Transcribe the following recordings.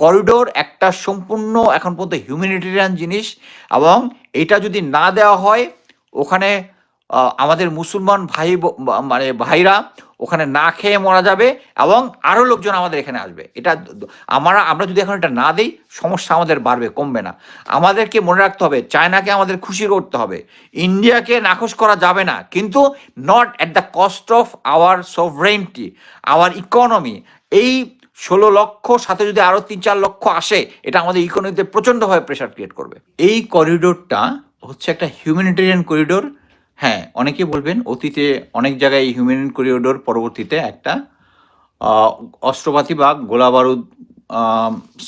Corridor একটা সম্পূর্ণ এখন পর্যন্ত হিউম্যানিটেরিয়ান জিনিস এবং এটা যদি না দেওয়া হয়, ওখানে আমাদের মুসলমান ভাই মানে ভাইরা ওখানে না খেয়ে মারা যাবে এবং আরও লোকজন আমাদের এখানে আসবে। এটা আমরা আমরা যদি এখন এটা না দিই, সমস্যা আমাদের বাড়বে, কমবে না। আমাদেরকে মনে রাখতে হবে, চায়নাকে আমাদের খুশি করতে হবে। ইন্ডিয়াকে নাকচ করা যাবে না, কিন্তু not at the cost of our sovereignty our economy এই ষোলো লক্ষ, সাথে যদি আরও তিন চার লক্ষ আসে, এটা আমাদের ইকোনমিতে প্রচণ্ডভাবে প্রেশার ক্রিয়েট করবে। এই করিডোরটা হচ্ছে একটা হিউম্যানিটেরিয়ান করিডোর হ্যাঁ অনেকে বলবেন অতীতে অনেক জায়গায় এই হিউম্যানিটেরিয়ান করিডোর পরবর্তীতে একটা অস্ত্রপাতি বা গোলা বারুদ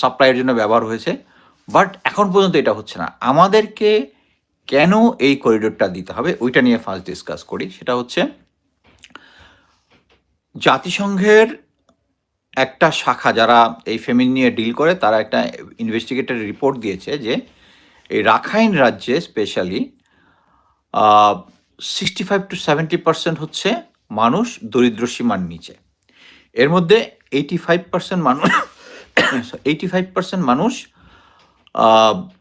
সাপ্লাইয়ের জন্য ব্যবহার হয়েছে। বাট এখন পর্যন্ত এটা হচ্ছে না। আমাদেরকে কেন এই করিডোরটা দিতে হবে? ওইটা নিয়ে ফার্স্ট ডিসকাস করি। সেটা হচ্ছে জাতিসংঘের একটা শাখা যারা এই ফেমিন নিয়ে ডিল করে, তারা একটা ইনভেস্টিগেটর রিপোর্ট দিয়েছে যে, এই রাখাইন রাজ্যে specially sixty five to seventy percent হচ্ছে মানুষ দরিদ্র সীমার নিচে। এর মধ্যে এইটি ফাইভ পার্সেন্ট মানুষ এইটি ফাইভ পার্সেন্ট মানুষ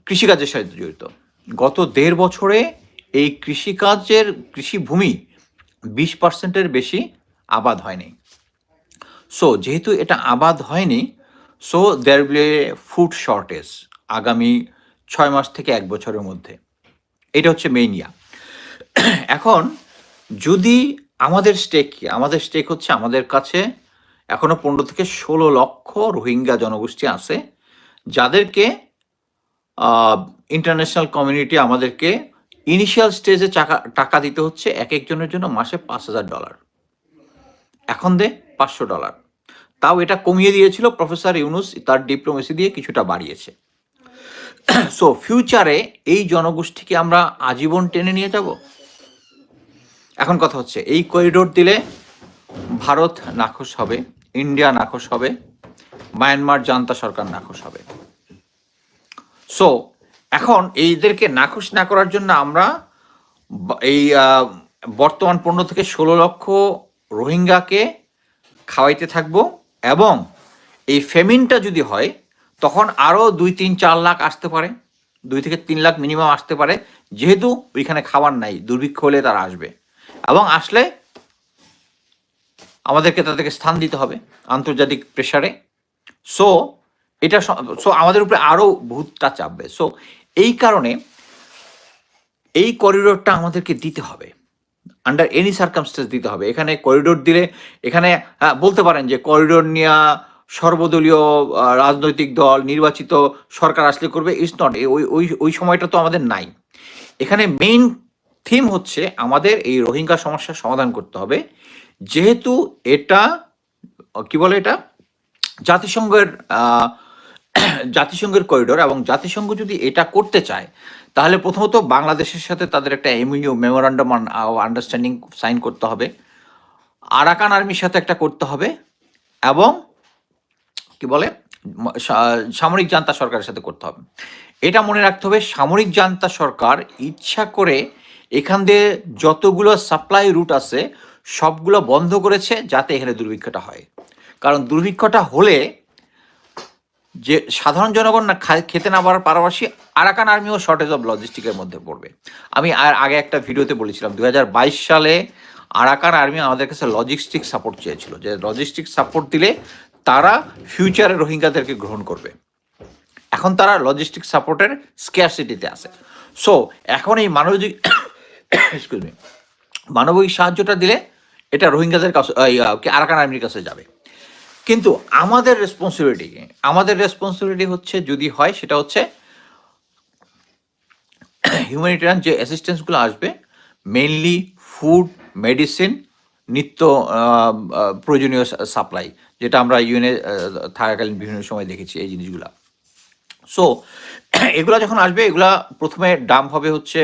কৃষিকাজের সাথে জড়িত। গত দেড় বছরে এই কৃষিকাজের কৃষিভূমি বিশ পার্সেন্টের বেশি আবাদ হয়নি। সো যেহেতু এটা আবাদ হয়নি so there be food shortage আগামী ছয় মাস থেকে এক বছরের মধ্যে। এটা হচ্ছে মেইন ইয়া। এখন, যদি আমাদের স্টেক কি? আমাদের স্টেক হচ্ছে আমাদের কাছে এখনও পনেরো থেকে ষোলো লক্ষ রোহিঙ্গা জনগোষ্ঠী আছে, যাদেরকে ইন্টারন্যাশনাল কমিউনিটি আমাদেরকে ইনিশিয়াল স্টেজে টাকা টাকা দিতে হচ্ছে এক একজনের জন্য মাসে পাঁচ হাজার ডলার এখন দে পাঁচশো ডলার। তাও এটা কমিয়ে দিয়েছিল প্রফেসর ইউনুস, তার ডিপ্লোমেসি দিয়ে কিছুটা বাড়িয়েছে। সো ফিউচারে এই জনগোষ্ঠীকে আমরা আজীবন টেনে নিয়ে যাব? এখন কথা হচ্ছে, এই করিডোর দিলে ভারত নাখোশ হবে ইন্ডিয়া নাখোশ হবে মায়ানমার জান্তা সরকার নাখোশ হবে। সো এখন এইদেরকে নাখোশ না করার জন্য আমরা এই বর্তমান পনেরো থেকে ষোলো লক্ষ রোহিঙ্গাকে খাওয়াইতে থাকব এবং এই ফেমিনটা যদি হয়, তখন আরও দুই তিন চার লাখ আসতে পারে, দুই থেকে তিন লাখ মিনিমাম আসতে পারে, যেহেতু ওইখানে খাবার নাই, দুর্ভিক্ষ হলে তারা আসবে। এবং আসলে আমাদেরকে তাদেরকে স্থান দিতে হবে আন্তর্জাতিক প্রেসারে সো এটা সো আমাদের উপরে আরও ভূতটা চাপবে সো এই কারণে এই করিডোরটা আমাদেরকে দিতে হবে। আন্ডার এনি সার্কামস্টেন্স দিতে হবে। এখানে করিডোর দিলে এখানে হ্যাঁ, বলতে পারেন যে করিডোর নেওয়া সর্বদলীয় রাজনৈতিক দল নির্বাচিত সরকার আসলে করবে ইটস নট ওই ওই ওই সময়টা তো আমাদের নাই। এখানে মেইন থিম হচ্ছে আমাদের এই রোহিঙ্গা সমস্যার সমাধান করতে হবে। যেহেতু এটা কি বলে এটা? জাতিসংঘের জাতিসংঘের করিডোর এবং জাতিসংঘ যদি এটা করতে চায় তাহলে প্রথমত বাংলাদেশের সাথে তাদের একটা এমইউ মেমোরান্ডাম আন্ডারস্ট্যান্ডিং সাইন করতে হবে। আরাকান আর্মির সাথে একটা করতে হবে এবং কি বলে সামরিক জান্তা সরকারের সাথে করতে হবে। এটা মনে রাখতে হবে, সামরিক জান্তা সরকার ইচ্ছা করে এখান দিয়ে যতগুলো সাপ্লাই রুট আছে, সবগুলো বন্ধ করেছে যাতে এখানে দুর্ভিক্ষটা হয়। কারণ দুর্ভিক্ষটা হলে যে সাধারণ জনগণ না খেতে না পারার পাশাপাশি আরাকান আর্মিও শর্টেজ অফ লজিস্টিকের মধ্যে পড়বে। আমি আর আগে একটা ভিডিওতে বলেছিলাম দু হাজার বাইশ সালে আরাকান আর্মি আমাদের কাছে লজিস্টিক সাপোর্ট চেয়েছিল, যে লজিস্টিক সাপোর্ট দিলে তারা ফিউচারে রোহিঙ্গাদেরকে গ্রহণ করবে। এখন তারা লজিস্টিক সাপোর্টের স্কেয়ারসিটিতে আছে। সো এখন এই মানবিক মানবিক সাহায্যটা দিলে এটা রোহিঙ্গাদের কাছে আরাকান আর্মির কাছে যাবে। কিন্তু আমাদের রেসপন্সিবিলিটি আমাদের রেসপন্সিবিলিটি হচ্ছে যদি হয় সেটা হচ্ছে হিউম্যানিটেরিয়ান যে অ্যাসিস্ট্যান্সগুলো আসবে মেইনলি ফুড মেডিসিন নিত্য প্রয়োজনীয় সাপ্লাই যেটা আমরা ইউএনএ থাকাকালীন বিভিন্ন সময় দেখেছি এই জিনিসগুলা। সো এগুলা যখন আসবে এগুলা প্রথমে ডাম হবে হচ্ছে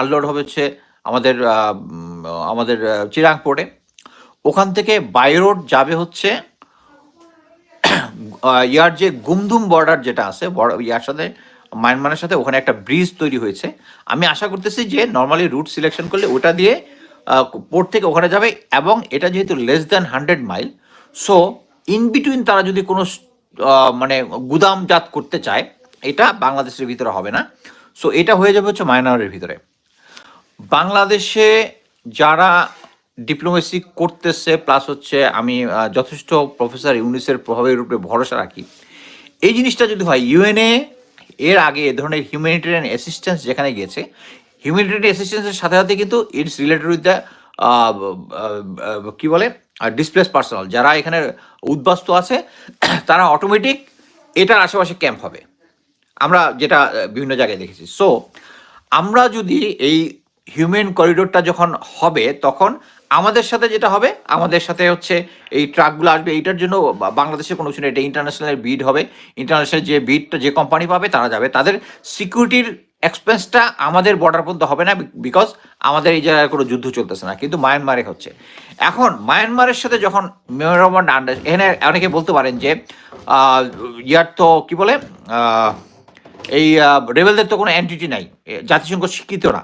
আনলোড হবে হচ্ছে আমাদের আমাদের আহ, চিরাং পোর্টে। ওখান থেকে বাই রোড যাবে হচ্ছে ইয়ার যে গুমধুম বর্ডার যেটা আছে ইয়ার সাথে, মায়ানমারের সাথে ওখানে একটা ব্রিজ তৈরি হয়েছে। আমি আশা করতেছি যে নর্মালি রুট সিলেকশন করলে ওটা দিয়ে পোর্ট থেকে ওখানে যাবে এবং এটা যেহেতু less than hundred mile so in between তারা যদি কোনো মানে গুদামজাত করতে চায়, এটা বাংলাদেশের ভিতরে হবে না। সো এটা হয়ে যাবে হচ্ছে মায়ানমারের ভিতরে। বাংলাদেশে যারা ডিপ্লোমেসি করতেছে প্লাস হচ্ছে আমি যথেষ্ট প্রফেসর ইউনিসের প্রভাবের উপরে ভরসা রাখি। এই জিনিসটা যদি হয় ইউএনএ এর আগে এ ধরনের হিউম্যানিটেরিয়ান অ্যাসিস্ট্যান্স যেখানে গিয়েছে হিউম্যানিটেরিয়ান অ্যাসিস্ট্যান্সের সাথে সাথে কিন্তু ইটস রিলেটেড উইথ দ্য কি বলে ডিসপ্লেস পার্সোনাল যারা এখানে উদ্বাস্ত আছে, তারা অটোমেটিক এটার আশেপাশে ক্যাম্প হবে। আমরা যেটা বিভিন্ন জায়গায় দেখেছি। সো আমরা যদি এই হিউম্যান করিডোরটা যখন হবে, তখন আমাদের সাথে যেটা হবে, আমাদের সাথে হচ্ছে এই ট্রাকগুলো আসবে। এইটার জন্য বা- বাংলাদেশের কোনো কিছু এটা ইন্টারন্যাশনাল বিড হবে। ইন্টারন্যাশনাল যে বিডটা যে কোম্পানি পাবে, তারা যাবে। তাদের সিকিউরিটির এক্সপেন্সটা আমাদের বর্ডার পর্যন্ত হবে না বিকজ আমাদের এই জায়গায় কোনো যুদ্ধ চলতেছে না। কিন্তু মায়ানমারে হচ্ছে। এখন মায়ানমারের সাথে যখন মেমোরাম আন্ডার এখানে অনেকে বলতে পারেন যে ইয়ার তো কি বলে এই রেবেলদের তো কোনো অ্যান্টিটি নাই। জাতিসংঘ স্বীকৃত না।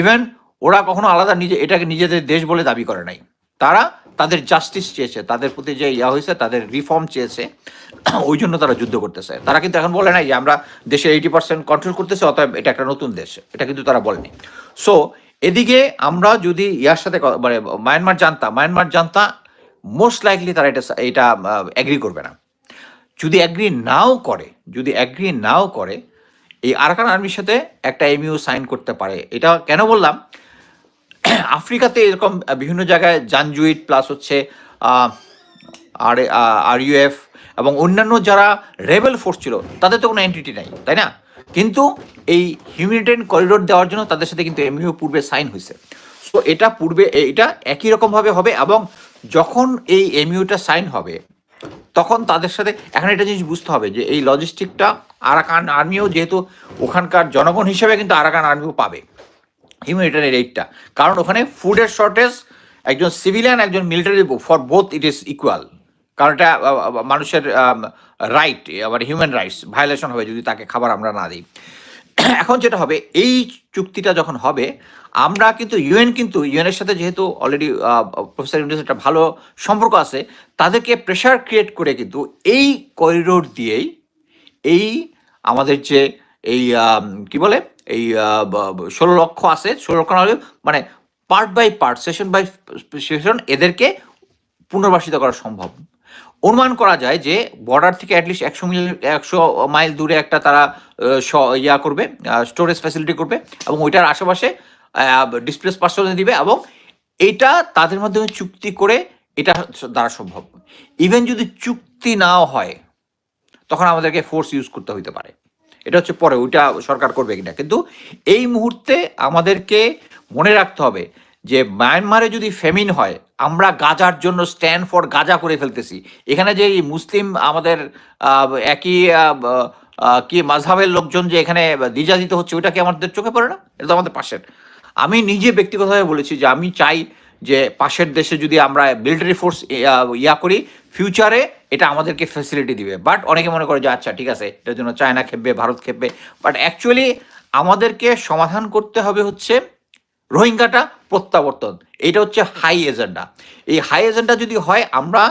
ইভেন ওরা কখনো আলাদা নিজে, এটাকে নিজেদের দেশ বলে দাবি করে নাই। তারা তাদের জাস্টিস চেয়েছে, তাদের প্রতি যে ইয়া হয়েছে, তাদের রিফর্ম চেয়েছে, ওই জন্য তারা যুদ্ধ করতেছে। তারা কিন্তু এখন বলে নাই যে আমরা দেশের এইটি পার্সেন্ট কন্ট্রোল করতেছে, অতএব এটা একটা নতুন দেশ। এটা কিন্তু তারা বলেনি। সো এদিকে আমরা যদি ইয়ার সাথে মানে মায়ানমার জানতা মায়ানমার জানতা মোস্ট লাইকলি তারা এটা এটা অ্যাগ্রি করবে না। যদি অ্যাগ্রি নাও করে, যদি অ্যাগ্রি নাও করে এই আরাকান আর্মির সাথে একটা এমইউ সাইন করতে পারে। এটা কেন বললাম? আফ্রিকাতে এরকম বিভিন্ন জায়গায় জানজুইট প্লাস হচ্ছে আর আর ইউএফ এবং অন্যান্য যারা রেবেল ফোর্স ছিল, তাদের তো কোনো এন্টিটি নাই, তাই না? কিন্তু এই হিউম্যানিটেরিয়ান করিডোর দেওয়ার জন্য তাদের সাথে কিন্তু এমইউ পূর্বে সাইন হয়েছে। সো এটা পূর্বে, এটা একই রকমভাবে হবে এবং যখন এই এমইউটা সাইন হবে, তখন তাদের সাথে, এখন একটা জিনিস বুঝতে হবে যে এই লজিস্টিকটা আরাকান আর্মিও যেহেতু ওখানকার জনগণ হিসেবে কিন্তু আরাকান আর্মিও পাবে। হিউম্যানিটারিয়ান এইডটা কারণ ওখানে ফুডের শর্টেজ একজন সিভিলিয়ান একজন military for both it is equal কারণ এটা মানুষের রাইট মানে হিউম্যান রাইটস ভায়োলেশন হবে যদি তাকে খাবার আমরা না দিই। এখন যেটা হবে, এই চুক্তিটা যখন হবে, আমরা কিন্তু ইউএন কিন্তু ইউএনের সাথে যেহেতু অলরেডি প্রফেসর ইউনিস একটা ভালো সম্পর্ক আছে, তাদেরকে প্রেশার ক্রিয়েট করে কিন্তু এই করিডোর দিয়েই, এই আমাদের যে এই কি বলে? এই ষোলো লক্ষ আছে, ষোলো লক্ষ মানে part by part session by session এদেরকে পুনর্বাসিত করা সম্ভব। অনুমান করা যায় যে বর্ডার থেকে অ্যাটলিস্ট একশো মিল একশো মাইল দূরে একটা তারা ইয়া করবে স্টোরেজ ফ্যাসিলিটি করবে এবং ওইটার আশেপাশে ডিসপ্লেস পার্সন দিবে এবং এটা তাদের মাধ্যমে চুক্তি করে এটা দ্বারা সম্ভব। ইভেন যদি চুক্তি নাও হয় তখন আমাদেরকে ফোর্স ইউজ করতে হইতে পারে। এটা হচ্ছে পরে, ওইটা সরকার করবে কিনা। কিন্তু এই মুহূর্তে আমাদেরকে মনে রাখতে হবে যে মায়ানমারে যদি ফেমিন হয়, আমরা গাজার জন্য স্ট্যান্ড ফর গাজা করে ফেলতেছি। এখানে যে মুসলিম আমাদের একই কি মাঝহাবের লোকজন যে এখানে দিজা দিতে হচ্ছে, ওইটা কি আমাদের চোখে পড়ে না? এটা তো আমাদের পাশের। আমি নিজে ব্যক্তিগতভাবে বলেছি যে, আমি চাই যে, পাশের দেশে যদি আমরা মিলিটারি ফোর্স ইয়া করি ফিউচারে এটা আমাদেরকে ফ্যাসিলিটি দিবে। বাট অনেকে মনে করে যে আচ্ছা ঠিক আছে, এটার জন্য চায়না খেপবে, ভারত খেপবে। বাট অ্যাকচুয়ালি আমাদেরকে সমাধান করতে হবে হচ্ছে রোহিঙ্গাটা প্রত্যাবর্তন। এটা হচ্ছে হাই এজেন্ডা এই হাই এজেন্ডা যদি হয়, আমরা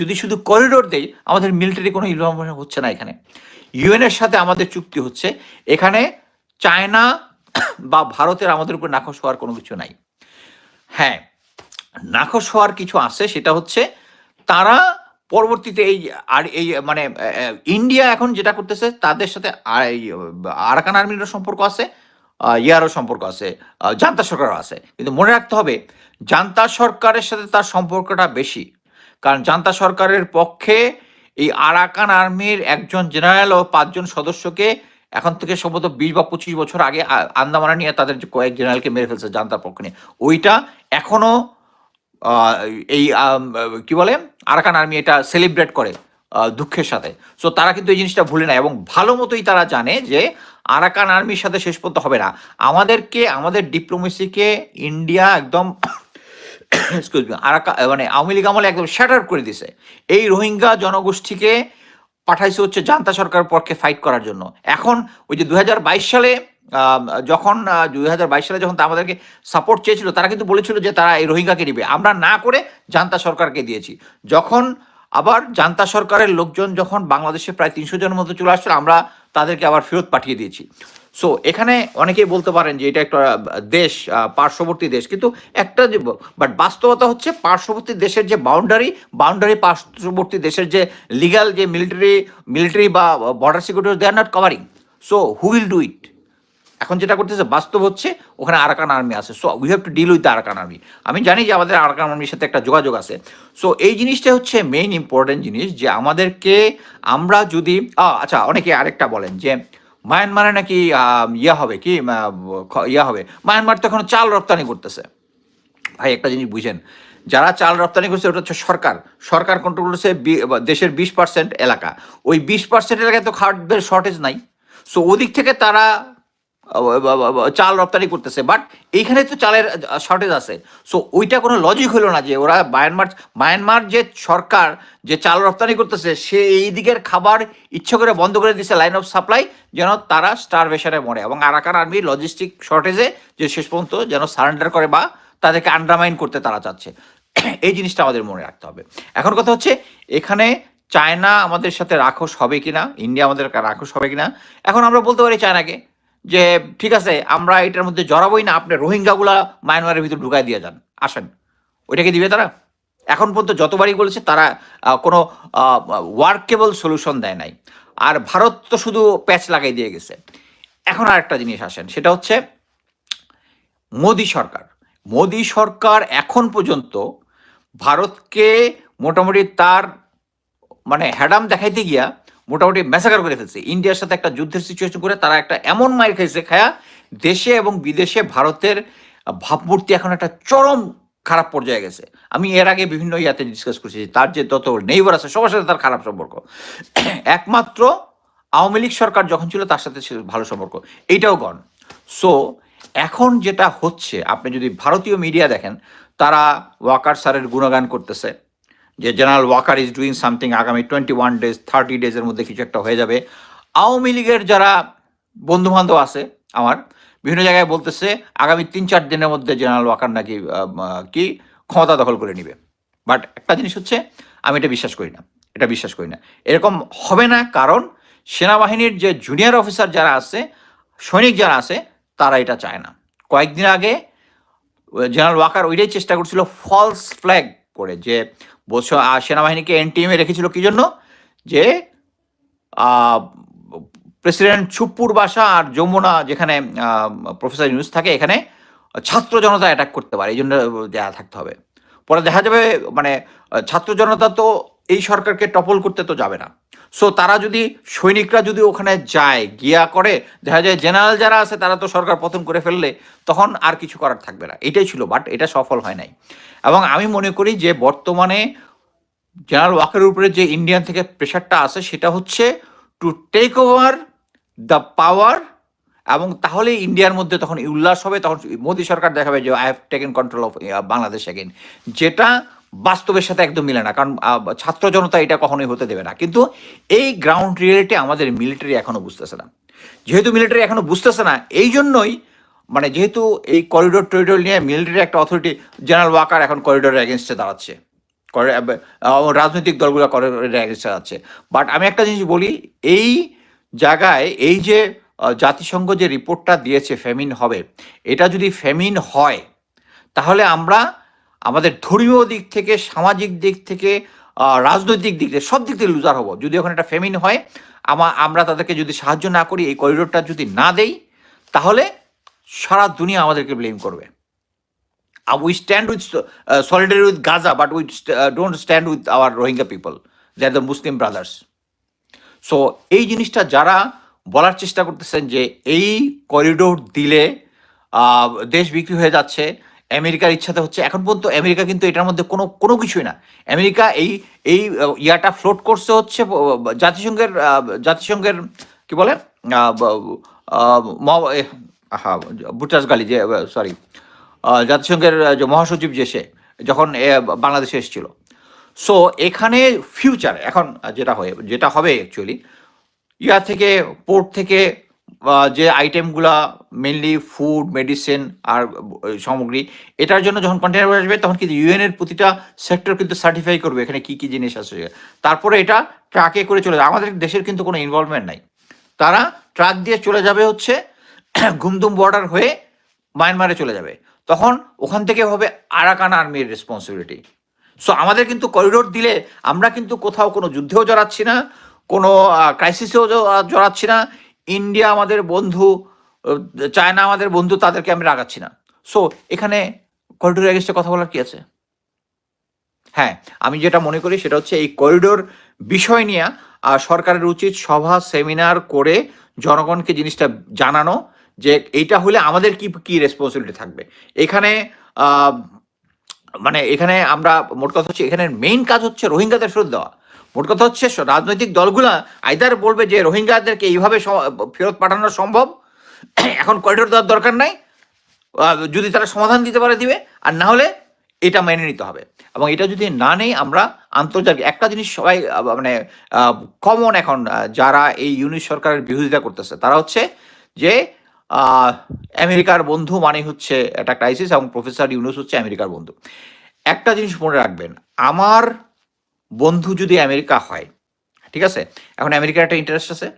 যদি শুধু করিডোর দেই, আমাদের মিলিটারি কোনো ইনভলভমেন্ট হচ্ছে না এখানে। ইউএনের সাথে আমাদের চুক্তি হচ্ছে, এখানে চায়না বা ভারতের আমাদের উপর নাকশ হওয়ার কোনো কিছু নাই। হ্যাঁ নাকশ হওয়ার কিছু আছে, সেটা হচ্ছে তারা পরবর্তীতে এই আর এই মানে ইন্ডিয়া এখন যেটা করতেছে তাদের সাথে আরাকান আর্মিরও সম্পর্ক আছে ইয়ারও সম্পর্ক আছে জান্তা সরকারও আছে। কিন্তু মনে রাখতে হবে জান্তা সরকারের সাথে তার সম্পর্কটা বেশি। কারণ জান্তা সরকারের পক্ষে এই আরাকান আর্মির একজন জেনারেল ও পাঁচজন সদস্যকে এখন থেকে সম্ভবত বিশ বা পঁচিশ বছর আগে আন্দামানে নিয়ে তাদের কয়েক জেনারেলকে মেরে ফেলছে জান্তার পক্ষ নিয়ে। ওইটা এখনও আহ, এই কি বলে? আরাকান আর্মি এটা সেলিব্রেট করে দুঃখের সাথে। সো তারা কিন্তু এই জিনিসটা ভুলে না এবং ভালো মতোই তারা জানে যে আরাকান আর্মির সাথে শেষ পর্যন্ত হবে না। আমাদেরকে, আমাদের ডিপ্লোমেসিকে ইন্ডিয়া একদম এক্সকিউজ মি আরাকা মানে আওয়ামী লীগ আমলে একদম শ্যাটার করে দিছে। এই রোহিঙ্গা জনগোষ্ঠীকে পাঠাইছে হচ্ছে জান্তা সরকারের পক্ষে ফাইট করার জন্য। এখন ওই যে দু হাজার বাইশ সালে যখন দুই হাজার বাইশ সালে যখন আমাদেরকে সাপোর্ট চেয়েছিল, তারা কিন্তু বলেছিল যে তারা এই রোহিঙ্গাকে নিবে। আমরা না করে জান্তা সরকারকে দিয়েছি। যখন আবার জান্তা সরকারের লোকজন যখন বাংলাদেশে প্রায় তিনশো জনের মতো চলে আসছিল, আমরা তাদেরকে আবার ফেরত পাঠিয়ে দিয়েছি। সো এখানে অনেকেই বলতে পারেন যে এটা একটা দেশ পার্শ্ববর্তী দেশ। কিন্তু একটা যে বাট বাস্তবতা হচ্ছে পার্শ্ববর্তী দেশের যে বাউন্ডারি বাউন্ডারি পার্শ্ববর্তী দেশের যে লিগাল যে মিলিটারি মিলিটারি বা border security they are not covering so who will do it এখন যেটা করতেছে, বাস্তব হচ্ছে ওখানে আরাকান আর্মি আছে। So we have to deal with Arakan army আমি জানি যে আমাদের আরাকান আর্মির সাথে একটা যোগাযোগ আছে। সো এই জিনিসটা হচ্ছে মেইন ইম্পর্টেন্ট জিনিস যে আমাদেরকে আমরা যদি আচ্ছা অনেকে আরেকটা বলেন যে মায়ানমারে নাকি ইয়া হবে কি ইয়া হবে। মায়ানমার তো এখন চাল রপ্তানি করতেছে। ভাই, একটা জিনিস বুঝেন, যারা চাল রপ্তানি করছে, ওটা হচ্ছে সরকার। সরকার কন্ট্রোল করছে দেশের বিশ পার্সেন্ট এলাকা। ওই বিশ পার্সেন্ট এলাকায় তো খাদ্যের শর্টেজ নাই। সো ওদিক থেকে তারা চাল রপ্তানি করতেছে বাট এইখানে তো চালের শর্টেজ আছে। সো ওইটা কোনো লজিক হলো না যে ওরা মায়ানমার মায়ানমার যে সরকার যে চাল রপ্তানি করতেছে, সে এই দিকের খাবার ইচ্ছে করে বন্ধ করে দিচ্ছে লাইন অফ সাপ্লাই যেন তারা স্টারভেশনে মরে। এবং আরাকান আর্মি লজিস্টিক শর্টেজে যে শেষ পর্যন্ত যেন সারেন্ডার করে বা তাদেরকে আন্ডারমাইন করতে তারা চাচ্ছে। এই জিনিসটা আমাদের মনে রাখতে হবে। এখন কথা হচ্ছে, এখানে চায়না আমাদের সাথে রাক্ষস হবে কিনা ইন্ডিয়া আমাদের রাক্ষস হবে কিনা, এখন আমরা বলতে পারি চায়নাকে যে, ঠিক আছে, আমরা এটার মধ্যে জড়াবোই না, আপনি রোহিঙ্গাগুলা মায়ানমারের ভিতরে ঢুকাই দিয়ে যান, আসেন। ওইটাকে দিবে তারা? এখন পর্যন্ত যতবারই বলেছে, তারা কোনো ওয়ার্কেবল সলিউশন দেয় নাই। আর ভারত তো শুধু প্যাচ লাগাই দিয়ে গেছে। এখন আর একটা জিনিস আসেন, সেটা হচ্ছে মোদি সরকার। মোদি সরকার এখন পর্যন্ত ভারতকে মোটামুটি তার মানে হ্যাডাম দেখাইতে গিয়া মোটামুটি ম্যাসাকার করে ফেলছে। ইন্ডিয়ার সাথে একটা যুদ্ধের সিচুয়েশন করে তারা একটা এমন মাইর খেয়েছে খায়া দেশে এবং বিদেশে ভারতের ভাবমূর্তি এখন একটা চরম খারাপ পর্যায়ে গেছে। আমি এর আগে বিভিন্ন ইয়াতে ডিসকাস করছি তার যে তত নেইবার আছে, সবার সাথে তার খারাপ সম্পর্ক। একমাত্র আওয়ামী লীগ সরকার যখন ছিল, তার সাথে ছিল ভালো সম্পর্ক। এইটাও গণ সো এখন যেটা হচ্ছে, আপনি যদি ভারতীয় মিডিয়া দেখেন, তারা ওয়াকার স্যারের গুণগান করতেছে। যে general Waker is doing something আগামী টোয়েন্টি ওয়ান ডেজ থার্টি ডেজের মধ্যে কিছু একটা হয়ে যাবে। আওয়ামী লীগের যারা বন্ধু বান্ধব আছে আমার, বিভিন্ন জায়গায় বলতেছে আগামী তিন চার দিনের মধ্যে জেনারেল ওয়াকার নাকি কি ক্ষমতা দখল করে নিবে। বাট একটা জিনিস হচ্ছে, আমি এটা বিশ্বাস করি না। এটা বিশ্বাস করি না। এরকম হবে না, কারণ সেনাবাহিনীর যে জুনিয়র অফিসার যারা আছে, সৈনিক যারা আছে, তারা এটা চায় না। কয়েকদিন আগে জেনারেল ওয়াকার ওইটাই চেষ্টা করছিল ফলস ফ্ল্যাগ করে, যে আহ, সেনাবাহিনীকে এনটিএমে রেখেছিল কি জন্য? যে প্রেসিডেন্ট ছুপুর বাসা আর যমুনা যেখানে প্রফেসর ইউনুস থাকে এখানে ছাত্র জনতা অ্যাটাক করতে পারে এই জন্য দেয়া থাকতে হবে। পরে দেখা যাবে মানে ছাত্র জনতা তো এই সরকারকে টপল করতে তো যাবে না। সো তারা যদি, সৈনিকরা যদি ওখানে যায়, গিয়া করে, দেখা যায় জেনারেল যারা আছে, তারা তো সরকার পতন করে ফেললে, তখন আর কিছু করার থাকবে না। এটাই ছিল বাট এটা সফল হয় নাই। এবং আমি মনে করি যে, বর্তমানে জেনারেল ওয়াকের উপরে যে ইন্ডিয়ান থেকে প্রেশারটা আছে, সেটা হচ্ছে to take over the power এবং তাহলে ইন্ডিয়ার মধ্যে তখন উল্লাস হবে, তখন মোদী সরকার দেখাবে যে I have taken control of Bangladesh again যেটা বাস্তবের সাথে একদম মিলে না। কারণ ছাত্র জনতা এটা কখনোই হতে দেবে না। কিন্তু এই গ্রাউন্ড রিয়েলিটি আমাদের মিলিটারি এখনও বুঝতেছে না। যেহেতু মিলিটারি এখনও বুঝতেছে না এই জন্যই মানে যেহেতু এই করিডোর টরিডোর নিয়ে মিলিটারি একটা অথরিটি জেনারেল ওয়াকার এখন করিডোরের এগেনস্টে দাঁড়াচ্ছে। রাজনৈতিক দলগুলো করিডোরের এগেনস্টে দাঁড়াচ্ছে। বাট আমি একটা জিনিস বলি, এই জায়গায় এই যে জাতিসংঘ যে রিপোর্টটা দিয়েছে ফেমিন হবে, এটা যদি ফেমিন হয়, তাহলে আমরা আমাদের ধর্মীয় দিক থেকে, সামাজিক দিক থেকে রাজনৈতিক দিক থেকে সব দিক থেকে লুজার হব। যদি ওখানে একটা ফেমিন হয়, আমা, আমরা তাদেরকে যদি সাহায্য না করি, এই করিডোরটা যদি না দেই, তাহলে সারা দুনিয়া আমাদেরকে ব্লেম করবে। আর we stand with solidarity with Gaza but we don't stand with our Rohingya people they are the Muslim brothers so এই জিনিসটা যারা বলার চেষ্টা করতেছেন যে এই করিডোর দিলে দেশ বিক্রি হয়ে যাচ্ছে আমেরিকার ইচ্ছাতে হচ্ছে। এখন পর্যন্ত আমেরিকা কিন্তু এটার মধ্যে কোনো কোনো কিছুই না। আমেরিকা এই এই ইয়াটা ফ্লোট করছে হচ্ছে জাতিসংঘের জাতিসংঘের, কি বলে? বুটাস গালি যে সরি জাতিসংঘের যে মহাসচিব যে সে, যখন বাংলাদেশে এসেছিল। সো এখানে ফিউচার এখন যেটা হয়ে, যেটা হবে অ্যাকচুয়ালি ইয়া থেকে পোর্ট থেকে যে আইটেমগুলা মেনলি ফুড মেডিসিন আর সামগ্রী, এটার জন্য যখন কন্টেনার আসবে, তখন কিন্তু ইউএন এর প্রতিটা সেক্টর কিন্তু সার্টিফাই করবে এখানে কি কি জিনিস আছে। তারপরে এটা ট্রাকে করে চলে যাবে। আমাদের দেশের কিন্তু কোনো ইনভলভমেন্ট নাই। তারা ট্রাক দিয়ে চলে যাবে হচ্ছে ঘুমদুম বর্ডার হয়ে মায়ানমারে চলে যাবে। তখন ওখান থেকে হবে আরাকান আর্মির রেসপন্সিবিলিটি সো আমাদের কিন্তু করিডোর দিলে আমরা কিন্তু কোথাও কোনো যুদ্ধেও জড়াচ্ছি না, কোনো ক্রাইসিসেও জড়াচ্ছি না। ইন্ডিয়া আমাদের বন্ধু চায়না আমাদের বন্ধু তাদেরকে আমি রাগাচ্ছি না। সো এখানে করিডোর এগেস্টে কথা বলার কি আছে? হ্যাঁ আমি যেটা মনে করি সেটা হচ্ছে এই করিডোর বিষয় নিয়ে আহ, সরকারের উচিত সভা সেমিনার করে জনগণকে জিনিসটা জানানো যে এইটা হলে আমাদের কি কি রেসপন্সিবিলিটি থাকবে। এখানে মানে এখানে আমরা মোট কথা হচ্ছে এখানে মেইন কাজ হচ্ছে রোহিঙ্গাদের ফেরত দেওয়া। মোট কথা হচ্ছে রাজনৈতিক দলগুলা আইদার বলবে যে রোহিঙ্গাদেরকে এইভাবে ফেরত পাঠানো সম্ভব, এখন করিডোর দেওয়ার দরকার নাই যদি তারা সমাধান দিতে পারে দিবে, আর না হলে এটা মেনে নিতে হবে। এবং এটা যদি না নেই, আমরা আন্তর্জাতিক একটা জিনিস সবাই মানে কমন এখন যারা এই ইউনিট সরকারের বিরোধিতা করতেছে, তারা হচ্ছে যে আমেরিকার বন্ধু মানে হচ্ছে একটা ক্রাইসিস এবং প্রফেসর ইউনুস হচ্ছে আমেরিকার বন্ধু। একটা জিনিস মনে রাখবেন, আমার বন্ধু যদি আমেরিকা হয়, ঠিক আছে? এখন আমেরিকার একটা ইন্টারেস্ট আছে।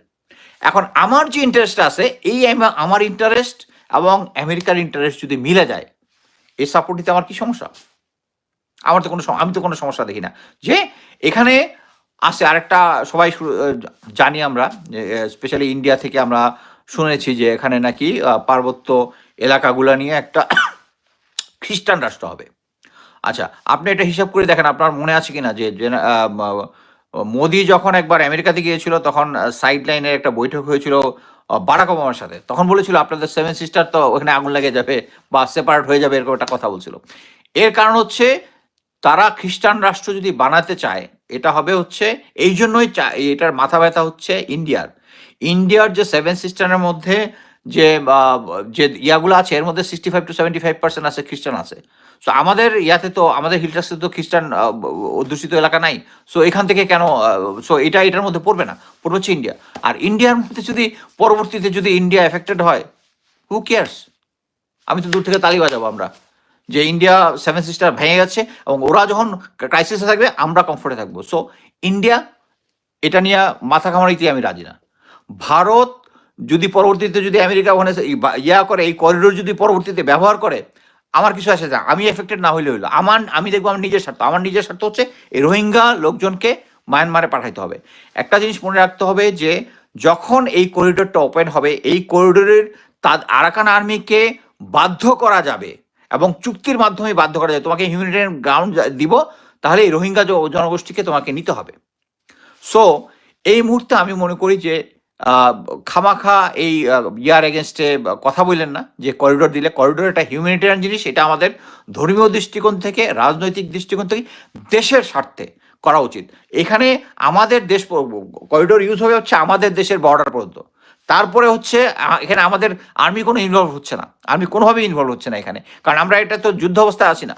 এখন আমার যে ইন্টারেস্ট আছে, এই আমার ইন্টারেস্ট এবং আমেরিকার ইন্টারেস্ট যদি মিলে যায়, এই সাপোর্ট দিতে আমার কি সমস্যা? আমার তো কোনো আমি তো কোনো সমস্যা দেখি না। যে এখানে আছে আরেকটা, সবাই জানি আমরা স্পেশালি ইন্ডিয়া থেকে আমরা শুনেছি যে এখানে নাকি পার্বত্য এলাকাগুলো নিয়ে একটা খ্রিস্টান রাষ্ট্র হবে। আচ্ছা আপনি এটা হিসাব করে দেখেন আপনার মনে আছে কিনা যে মোদি যখন একবার আমেরিকাতে গিয়েছিল, তখন সাইড লাইনের একটা বৈঠক হয়েছিল বারাক ওবামার সাথে। তখন বলেছিল, আপনাদের সেভেন সিস্টার তো ওখানে আগুন লেগে যাবে বা সেপারেট হয়ে যাবে, এরকম একটা কথা বলছিল। এর কারণ হচ্ছে, তারা খ্রিস্টান রাষ্ট্র যদি বানাতে চায়, এটা হবে হচ্ছে, এই জন্যই এটার মাথা ব্যথা হচ্ছে ইন্ডিয়ার। ইন্ডিয়ার যে সেভেন সিস্টারের মধ্যে যে যে ইয়াগুলো আছে, এর মধ্যে sixty five to seventy five percent আছে, খ্রিস্টান আছে। সো আমাদের ইয়াতে তো, আমাদের হিলটাসে তো খ্রিস্টান অধ্যুষিত এলাকা নাই। সো এখান থেকে কেন সো এটা, এটার মধ্যে পড়বে না। পড়বে হচ্ছে ইন্ডিয়া। আর ইন্ডিয়ার মধ্যে যদি, পরবর্তীতে যদি ইন্ডিয়া এফেক্টেড হয় হু কেয়ার্স আমি তো দূর থেকে তালি বাজাবো আমরা। যে ইন্ডিয়া সেভেন সিস্টার ভেঙে গেছে, এবং ওরা যখন ক্রাইসিসে থাকবে, আমরা কমফোর্টে থাকব। সো ইন্ডিয়া, এটা নিয়ে মাথা ঘামাইতে আমি রাজি না। ভারত যদি পরবর্তীতে যদি আমেরিকা ওখানে ইয়া করে, এই করিডোর যদি পরবর্তীতে ব্যবহার করে, আমার কিছু আসে যায় আমি এফেক্টেড না হইলে হইল। আমার, আমি দেখব আমার নিজের স্বার্থ। আমার নিজের স্বার্থ হচ্ছে এই রোহিঙ্গা লোকজনকে মায়ানমারে পাঠাইতে হবে। একটা জিনিস মনে রাখতে হবে যে, যখন এই করিডোরটা ওপেন হবে, এই করিডোরের তার আরাকান আর্মিকে বাধ্য করা যাবে এবং চুক্তির মাধ্যমে বাধ্য করা যাবে। তোমাকে হিউম্যানিটেরিয়ান গ্রাউন্ড দিব, তাহলে এই রোহিঙ্গা জনগোষ্ঠীকে তোমাকে নিতে হবে। সো এই মুহূর্তে আমি মনে করি যে খামাখা এই ইয়ার এগেনস্টে কথা বললেন না, যে করিডোর দিলে করিডোর একটা হিউম্যানিটেরিয়ান জিনিস, এটা আমাদের ধর্মীয় দৃষ্টিকোণ থেকে, রাজনৈতিক দৃষ্টিকোণ থেকে দেশের স্বার্থে করা উচিত। এখানে আমাদের দেশ করিডোর ইউজ হবে হচ্ছে আমাদের দেশের বর্ডার পর্যন্ত। তারপরে হচ্ছে এখানে আমাদের আর্মি কোনো ইনভলভ হচ্ছে না। আর্মি কোনোভাবেই ইনভলভ হচ্ছে না এখানে। কারণ আমরা এটা তো যুদ্ধ অবস্থায় আছি না।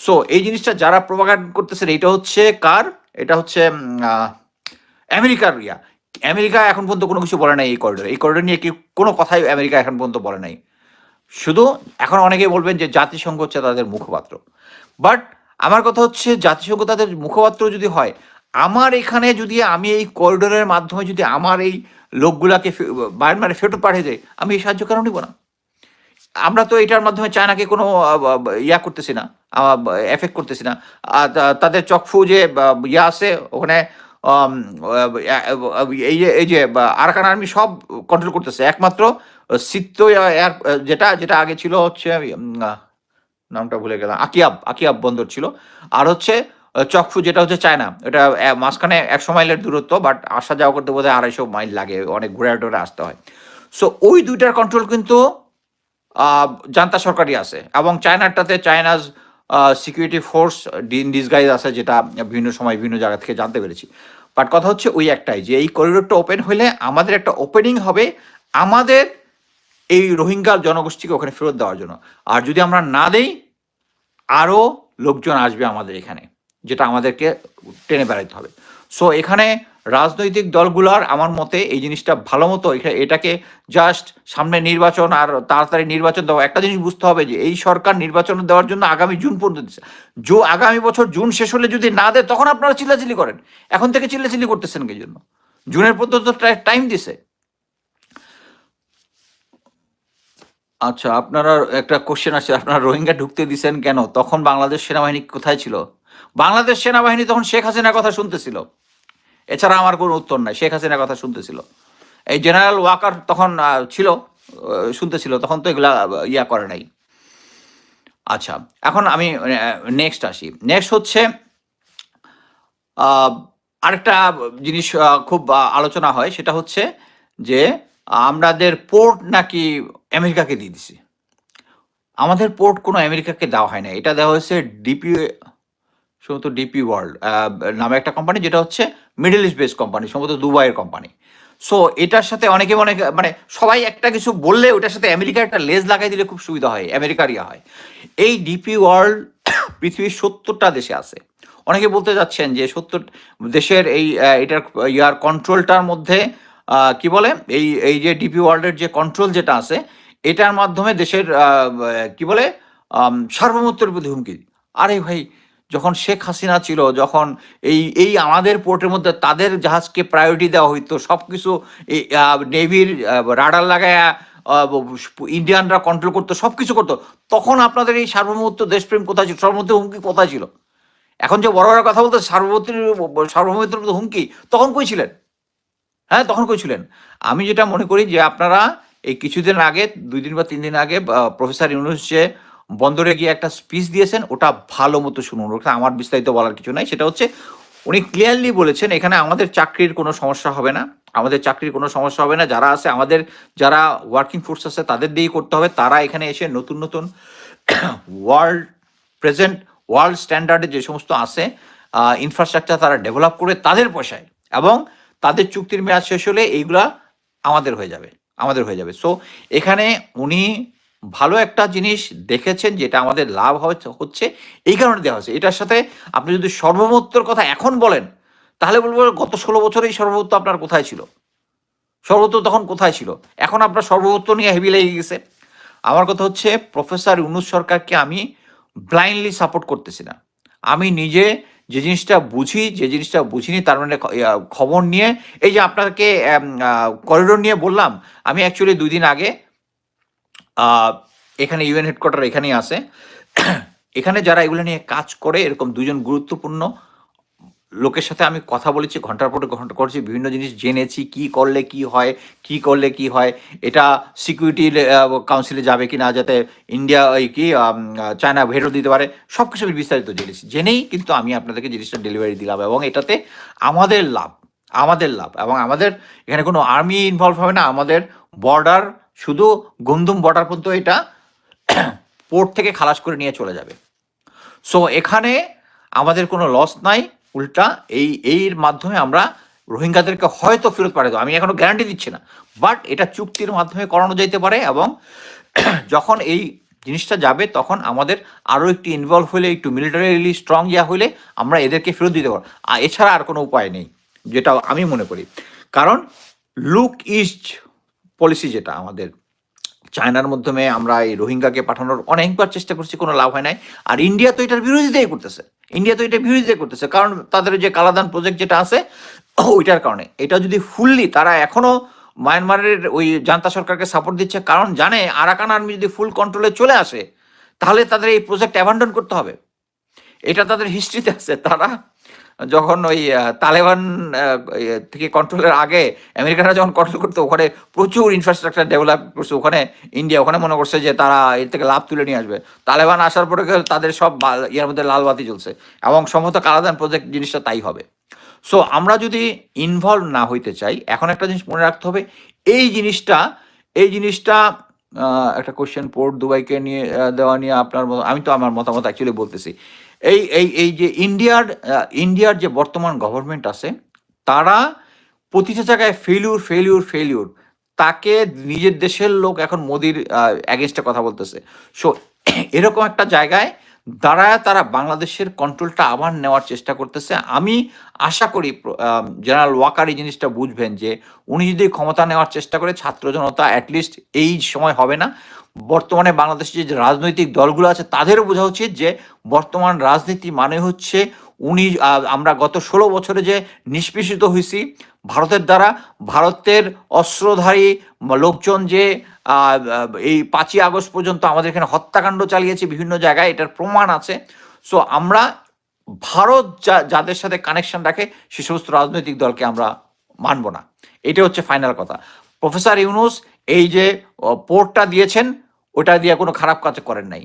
সো এই জিনিসটা যারা প্রোপাগান্ড করতেছে এটা হচ্ছে কার? এটা হচ্ছে আমেরিকার ইয়া। আমেরিকা এখন পর্যন্ত কোনো কিছু বলে নাই এই করিডোর এই করিডোর নিয়ে কি কোনো কথাই আমেরিকা এখন পর্যন্ত বলে নাই। শুধু এখন অনেকেই বলবেন যে জাতিসংঘ হচ্ছে তাদের মুখপাত্র। বাট আমার কথা হচ্ছে জাতিসংঘ তাদের মুখপাত্র যদি হয়, আমার এখানে যদি আমি এই করিডোরের মাধ্যমে যদি আমার এই লোকগুলাকে ফে- মায়ানমারে ফেরত পাঠিয়ে দেয়, আমি এই সাহায্য কেন নিব না? আমরা তো এটার মাধ্যমে চায়নাকে কোনো ইয়া করতেছি না এফেক্ট করতেছি না। তাদের চকফু যে ইয়া আছে, ওখানে এই যে, এই আরাকান আর্মি সব কন্ট্রোল করতেছে। একমাত্র সিত্ত যেটা যেটা আগে ছিল হচ্ছে নামটা ভুলে গেলাম। আকিয়াব আকিয়াব বন্দর ছিল। আর হচ্ছে চকফু যেটা হচ্ছে চায়না। এটা মাঝখানে একশো মাইলের দূরত্ব বাট আসা যাওয়া করতে বোধহয় আড়াইশো মাইল লাগে, অনেক ঘুরে টোরে আসতে হয়। সো ওই দুইটার কন্ট্রোল কিন্তু জান্তা সরকারই আছে। এবং চায়নাটাতে চায়নাজ সিকিউরিটি ফোর্স ডিন ডিসগাইজ আছে যেটা বিভিন্ন সময় বিভিন্ন জায়গা থেকে জানতে পেরেছি। বাট কথা হচ্ছে ওই একটাই যে এই করিডোরটা ওপেন হলে আমাদের একটা ওপেনিং হবে আমাদের এই রোহিঙ্গা জনগোষ্ঠীকে ওখানে ফেরত দেওয়ার জন্য। আর যদি আমরা না দেই আরও লোকজন আসবে আমাদের এখানে, যেটা আমাদেরকে টেনে বেড়াইতে হবে। সো এখানে রাজনৈতিক দলগুলার আমার মতে এই জিনিসটা ভালো মতো এটাকে জাস্ট সামনে নির্বাচন আর তাড়াতাড়ি নির্বাচন দেওয়া। একটা জিনিস বুঝতে হবে যে এই সরকার নির্বাচন দেওয়ার জন্য আগামী জুন পর্যন্ত দিচ্ছে জো আগামী বছর জুন শেষ হলে যদি না দেয়, তখন আপনারা চিল্লাচিল্লি করেন। এখন থেকে চিল্লাচিল্লি করতেছেন কি জন্য? জুনের পর্যন্ত টাইম দিছে। আচ্ছা আপনারা একটা কোশ্চেন আছে আপনারা রোহিঙ্গা ঢুকতে দিছেন কেন? তখন বাংলাদেশ সেনাবাহিনী কোথায় ছিল? বাংলাদেশ সেনাবাহিনী তখন শেখ হাসিনার কথা শুনতেছিল। এছাড়া আমার কোনো উত্তর নাই। শেখ হাসিনার কথা শুনতেছিল। এই জেনারেল ওয়াকার তখন ছিল শুনতেছিল, তখন তো এগুলা ইয়া করে নাই। আচ্ছা এখন আমি নেক্সট আসি। নেক্সট হচ্ছে আরেকটা জিনিস খুব আলোচনা হয়, সেটা হচ্ছে যে আমাদের পোর্ট নাকি আমেরিকাকে দিয়ে দিছি? আমাদের পোর্ট কোনো আমেরিকাকে দেওয়া হয় না এটা দেওয়া হয়েছে ডিপি সম্ভবত ডিপি ওয়ার্ল্ড নামে একটা কোম্পানি যেটা হচ্ছে মিডল ইস্ট বেস কোম্পানি সম্ভবত দুবাইয়ের কোম্পানি সো এটার সাথে অনেকে অনেক মানে সবাই একটা কিছু বললে ওটার সাথে আমেরিকার একটা লেজ লাগাই দিলে খুব সুবিধা হয় আমেরিকার ইয়া হয়। এই ডিপি ওয়ার্ল্ড পৃথিবীর সত্তরটা দেশে আছে। অনেকে বলতে যাচ্ছেন যে সত্তর দেশের এই এটার ইয়ার কন্ট্রোলটার মধ্যে কি বলে? এই এই যে ডিপি ওয়ার্ল্ডের যে কন্ট্রোল যেটা আছে, এটার মাধ্যমে দেশের কি বলে? সার্বভৌমত্বের প্রতি হুমকি আরে ভাই যখন শেখ হাসিনা ছিল, যখন এই এই আমাদের পোর্টের মধ্যে তাদের জাহাজকে প্রায়োরিটি দেওয়া হইতো সব কিছু নেভির রাডার লাগায় ইন্ডিয়ানরা কন্ট্রোল করতো সব কিছু করতো, তখন আপনাদের এই সার্বভৌমত্ব দেশপ্রেম কোথায় ছিল? সার্বভৌমত্ব হুমকি কোথায় ছিল? এখন যে বড় বড় কথা বলতে, সার্বভৌমত্বের সার্বভৌমত্বের মধ্যে হুমকি, তখন কই ছিলেন? হ্যাঁ তখন কই ছিলেন? আমি যেটা মনে করি যে আপনারা এই কিছুদিন আগে, দুই দিন বা তিন দিন আগে প্রফেসর ইউনুস যে বন্দরে গিয়ে একটা স্পিচ দিয়েছেন, ওটা ভালো মতো শুনুন। ওটা আমার বিস্তারিত বলার কিছু নাই। সেটা হচ্ছে, উনি ক্লিয়ারলি বলেছেন, এখানে আমাদের চাকরির কোনো সমস্যা হবে না। আমাদের চাকরির কোনো সমস্যা হবে না। যারা আছে, আমাদের যারা ওয়ার্কিং ফোর্স আছে, তাদের দিয়েই করতে হবে। তারা এখানে এসে নতুন নতুন ওয়ার্ল্ড প্রেজেন্ট ওয়ার্ল্ড স্ট্যান্ডার্ডে যে সমস্ত আছে ইনফ্রাস্ট্রাকচার তারা ডেভেলপ করে তাদের পয়সায় এবং তাদের চুক্তির মেয়াদ শেষ হলে এইগুলা আমাদের হয়ে যাবে। আমাদের হয়ে যাবে। সো এখানে উনি ভালো একটা জিনিস দেখেছেন যেটা আমাদের লাভ হচ্ছে- এই কারণে দেওয়া হচ্ছে এটার সাথে আপনি যদি সর্বমত্তর কথা এখন বলেন, তাহলে বলব গত ষোলো বছরে এই সর্বভৌত্ব আপনার কোথায় ছিল? সর্বত্র তখন কোথায় ছিল? এখন আপনার সর্বভৌত্ব নিয়ে হেভি লেগে গেছে। আমার কথা হচ্ছে প্রফেসর ইউনুস সরকারকে আমি ব্লাইন্ডলি সাপোর্ট করতেছি না। আমি নিজে যে জিনিসটা বুঝি, যে জিনিসটা বুঝিনি, তার মানে খবর নিয়ে, এই যে আপনাকে করিডোর নিয়ে বললাম, আমি অ্যাকচুয়ালি দুই দিন আগে এখানে ইউএন হেডকোয়ার্টার এখানেই আছে। এখানে যারা এগুলো নিয়ে কাজ করে, এরকম দুজন গুরুত্বপূর্ণ লোকের সাথে আমি কথা বলেছি, ঘণ্টার পর ঘণ্টা করছি, বিভিন্ন জিনিস জেনেছি, কি করলে কি হয়, কি করলে কি হয়, এটা সিকিউরিটি কাউন্সিলে যাবে কি না যাতে ইন্ডিয়া ওই কি চায়না ভেটো দিতে পারে সব কিছু বিস্তারিত জেনেছি। জেনেই কিন্তু আমি আপনাদেরকে জিনিসটা ডেলিভারি দিলাম এবং এটাতে আমাদের লাভ আমাদের লাভ এবং আমাদের এখানে কোনো আর্মি ইনভলভ হবে না, আমাদের বর্ডার শুধু গন্ধুম বর্ডার পর্যন্ত এটা পোর্ট থেকে খালাস করে নিয়ে চলে যাবে। সো এখানে আমাদের কোনো লস নাই, উল্টা এই এর মাধ্যমে আমরা রোহিঙ্গাদেরকে হয়তো ফেরত পাঠাতে আমি এখনও গ্যারান্টি দিচ্ছি না। বাট এটা চুক্তির মাধ্যমে করানো যেতে পারে এবং যখন এই জিনিসটা যাবে, তখন আমাদের আরও একটু ইনভলভ হলে একটু মিলিটারিলি স্ট্রং ইয়া হলে আমরা এদেরকে ফেরত দিতে পারব। আর এছাড়া আর কোনো উপায় নেই, যেটা আমি মনে করি। কারণ লুক ইস্ট পলিসি যেটা আমাদের চায়নার মাধ্যমে আমরা এই রোহিঙ্গাকে পাঠানোর অনেকবার চেষ্টা করছি, কোনো লাভ হয় নাই। আর ইন্ডিয়া তো এটার বিরোধিতাই করতেছে। ইন্ডিয়া তো এটা বিরোধিতা করতেছে। কারণ তাদের যে কালাদান প্রজেক্ট যেটা আছে, ওইটার কারণে। এটা যদি ফুললি তারা এখনও মায়ানমারের ওই জান্তা সরকারকে সাপোর্ট দিচ্ছে, কারণ জানে আরাকান আর্মি যদি ফুল কন্ট্রোলে চলে আসে, তাহলে তাদের এই প্রজেক্ট অ্যাবান্ডন করতে হবে। এটা তাদের হিস্ট্রিতে আছে। তারা যখন ওই তালেবান ইয়ে থেকে কন্ট্রোলের আগে আমেরিকানরা যখন কন্ট্রোল করতো, ওখানে প্রচুর ইনফ্রাস্ট্রাকচার ডেভেলপ করছে, ওখানে ইন্ডিয়া ওখানে মনে করছে যে তারা এর থেকে লাভ তুলে নিয়ে আসবে। তালেবান আসার পরে তাদের সব ইয়ার মধ্যে লাল বাতি এবং সম্ভবত কালাদান প্রজেক্ট জিনিসটা তাই হবে। সো আমরা যদি ইনভলভ না হইতে চাই, এখন একটা জিনিস মনে রাখতে হবে, এই জিনিসটা এই জিনিসটা একটা কোশ্চেন পোর্ট দুবাইকে নিয়ে দেওয়া নিয়ে আপনার আমি তো আমার মতামত অ্যাকচুয়ালি বলতেছি। এই এই এই যে ইন্ডিয়ার ইন্ডিয়ার যে বর্তমান গভর্নমেন্ট আছে, তারা প্রতিটা জায়গায় ফেলিউর ফেলিউর ফেলিউর তাকে নিজের দেশের লোক এখন মোদির অ্যাগেনস্টে কথা বলতেছে। সো এরকম একটা জায়গায় দাঁড়ায় তারা বাংলাদেশের কন্ট্রোলটা আবার নেওয়ার চেষ্টা করতেছে। আমি আশা করি জেনারেল ওয়াকার এই জিনিসটা বুঝবেন যে, উনি যদি ক্ষমতা নেওয়ার চেষ্টা করে, ছাত্র জনতা অ্যাটলিস্ট এই সময় হবে না। বর্তমানে বাংলাদেশের যে রাজনৈতিক দলগুলো আছে তাদেরও বোঝা উচিত যে, বর্তমান রাজনীতি মানে হচ্ছে উনি আমরা গত ষোলো বছরে যে নিষ্পেষিত হয়েছি, ভারতের দ্বারা ভারতের অস্ত্রধারী লোকজন যে এই পাঁচই আগস্ট পর্যন্ত আমাদের এখানে হত্যাকাণ্ড চালিয়েছে বিভিন্ন জায়গায়, এটার প্রমাণ আছে। সো আমরা ভারত যা, যাদের সাথে কানেকশন রাখে, সে সমস্ত রাজনৈতিক দলকে আমরা মানব না। এটা হচ্ছে ফাইনাল কথা। প্রফেসর ইউনুস এই যে পোর্টটা দিয়েছেন, ওটা দিয়ে কোনো খারাপ কাজ করেন নাই।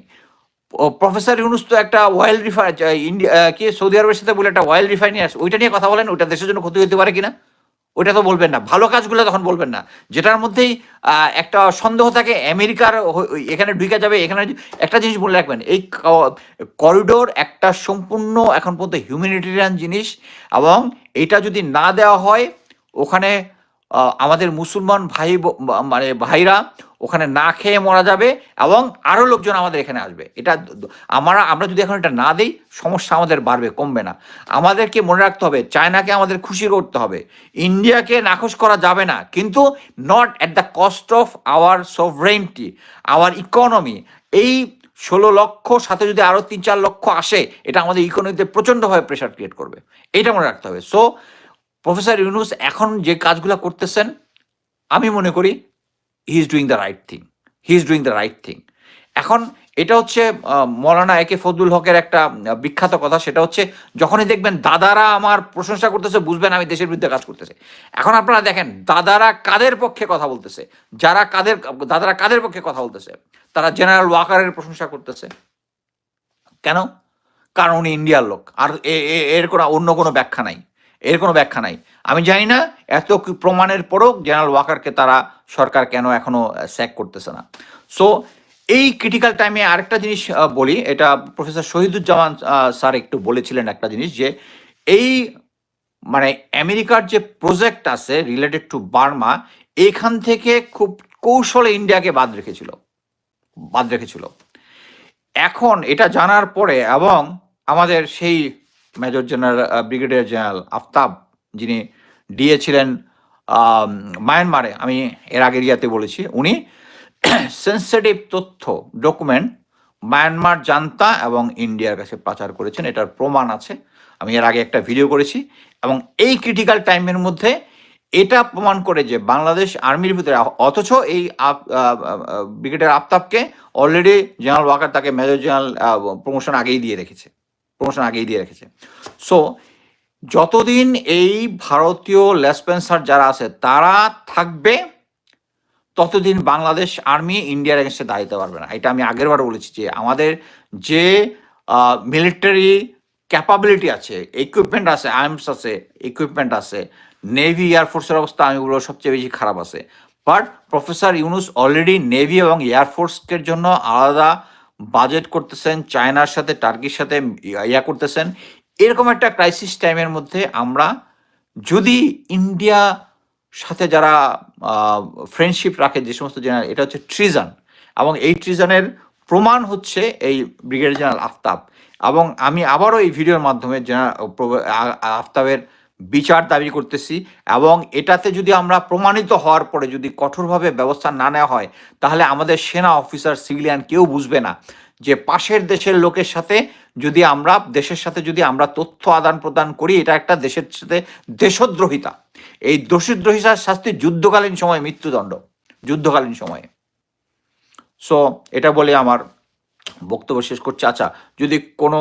প্রফেসর ইউনুস তো একটা অয়েল রিফাই ইন্ডিয়া কি, সৌদি আরবের সাথে বলে একটা অয়েল রিফাইনারি আছে, ওইটা নিয়ে কথা বলেন, ওইটা দেশের জন্য ক্ষতি হতে পারে কিনা? ওইটা তো বলবেন না। ভালো কাজগুলো তখন বলবেন না। যেটার মধ্যেই একটা সন্দেহ থাকে, আমেরিকার এখানে ঢুকে যাবে, এখানে একটা জিনিস বলে রাখবেন, এই করিডোর একটা সম্পূর্ণ এখন পর্যন্ত হিউম্যানিটেরিয়ান জিনিস এবং এটা যদি না দেওয়া হয়, ওখানে আমাদের মুসলমান ভাই মানে ভাইরা ওখানে না খেয়ে মারা যাবে এবং আরও লোকজন আমাদের এখানে আসবে। এটা আমরা আমরা যদি এখন এটা না দিই, সমস্যা আমাদের বাড়বে, কমবে না। আমাদেরকে মনে রাখতে হবে, চায়নাকে আমাদের খুশি করতে হবে। ইন্ডিয়াকে নাকচ করা যাবে না, কিন্তু not at the cost of our sovereignty our economy এই ষোলো লক্ষ, সাথে যদি আরও তিন চার লক্ষ আসে, এটা আমাদের ইকোনমিতে প্রচণ্ডভাবে প্রেশার ক্রিয়েট করবে। এটা মনে রাখতে হবে। সো প্রফেসর ইউনুস এখন যে কাজগুলো করতেছেন, আমি মনে করি he is doing the right thing he is doing the right thing এখন এটা হচ্ছে মৌলানা একে ফজলুল হকের একটা বিখ্যাত কথা, সেটা হচ্ছে যখনই দেখবেন দাদারা আমার প্রশংসা করতেছে, বুঝবেন আমি দেশের বিরুদ্ধে কাজ করতেছে। এখন আপনারা দেখেন, দাদারা কাদের পক্ষে কথা বলতেছে? যারা কাদের, দাদারা কাদের পক্ষে কথা বলতেছে? তারা জেনারেল ওয়াকারের প্রশংসা করতেছে। কেন? কারণ উনি ইন্ডিয়ার লোক, আর এর কোনো, অন্য কোনো ব্যাখ্যা নাই। এর কোনো ব্যাখ্যা নাই। আমি জানি না, এত প্রমাণের পরও জেনারেল ওয়াকারকে তারা সরকার কেন এখনও স্যাক করতেছে না। সো এই ক্রিটিক্যাল টাইমে আরেকটা জিনিস বলি, এটা প্রফেসর শহীদুজ্জামান স্যার একটু বলেছিলেন একটা জিনিস যে, এই মানে আমেরিকার যে প্রজেক্ট আছে রিলেটেড টু বার্মা এখান থেকে খুব কৌশলে ইন্ডিয়াকে বাদ রেখেছিল। বাদ রেখেছিল। এখন এটা জানার পরে এবং আমাদের সেই major general brigadier general Aftab, যিনি ডিএ ছিলেন মায়ানমারে। আমি এর আগের ইয়াতে বলেছি, উনি সেন্সিটিভ তথ্য ডকুমেন্ট মায়ানমার জানতা এবং ইন্ডিয়ার কাছে পাচার করেছেন। এটার প্রমাণ আছে। আমি এর আগে একটা ভিডিও করেছি। এবং এই ক্রিটিক্যাল টাইমের মধ্যে এটা প্রমাণ করে যে বাংলাদেশ আর্মির ভিতরে, অথচ এই ব্রিগেডিয়ার আফতাবকে অলরেডি জেনারেল ওয়াকার তাকে মেজর জেনারেল প্রমোশন আগেই দিয়ে রেখেছে। প্রমোশন আগেই দিয়ে রেখেছে। সো যতদিন এই ভারতীয় লেসপেন্সার যারা আছে, তারা থাকবে, ততদিন বাংলাদেশ আর্মি ইন্ডিয়ার এগেনস্টে দাঁড়াতে পারবে না। এটা আমি আগেরবার বলেছি যে আমাদের যে মিলিটারি ক্যাপাবিলিটি আছে ইকুইপমেন্ট আছে আর্মস আছে ইকুইপমেন্ট আছে নেভি এয়ারফোর্সের অবস্থা আমি বলব সবচেয়ে বেশি খারাপ আছে। But professor Yunus already navy এবং এয়ারফোর্সের জন্য আলাদা বাজেট করতেছেন চায়নার সাথে টার্কির সাথে ইয়া করতেছেন। এরকম একটা ক্রাইসিস টাইমের মধ্যে আমরা যদি ইন্ডিয়া সাথে যারা ফ্রেন্ডশিপ রাখে, যে সমস্ত জেনারেল এটা হচ্ছে ট্রিজন এবং এই ট্রিজনের প্রমাণ হচ্ছে এই ব্রিগেডিয়ার জেনারেল আফতাব। এবং আমি আবারও এই ভিডিওর মাধ্যমে জেনারেল আফতাবের বিচার দাবি করতেছি এবং এটাতে যদি আমরা প্রমাণিত হওয়ার পরে যদি কঠোরভাবে ব্যবস্থা না নেওয়া হয়, তাহলে আমাদের সেনা অফিসার, সিভিলিয়ান কেউ বুঝবে না যে পাশের দেশের লোকের সাথে যদি আমরা, দেশের সাথে যদি আমরা তথ্য আদান প্রদান করি, এটা একটা দেশের সাথে দেশদ্রোহিতা। এই দোষীদ্রোহিতার শাস্তি যুদ্ধকালীন সময়ে, মৃত্যুদণ্ড যুদ্ধকালীন সময়ে। সো এটা বলে আমার বক্তব্য শেষ করছি। আচ্ছা যদি কোনো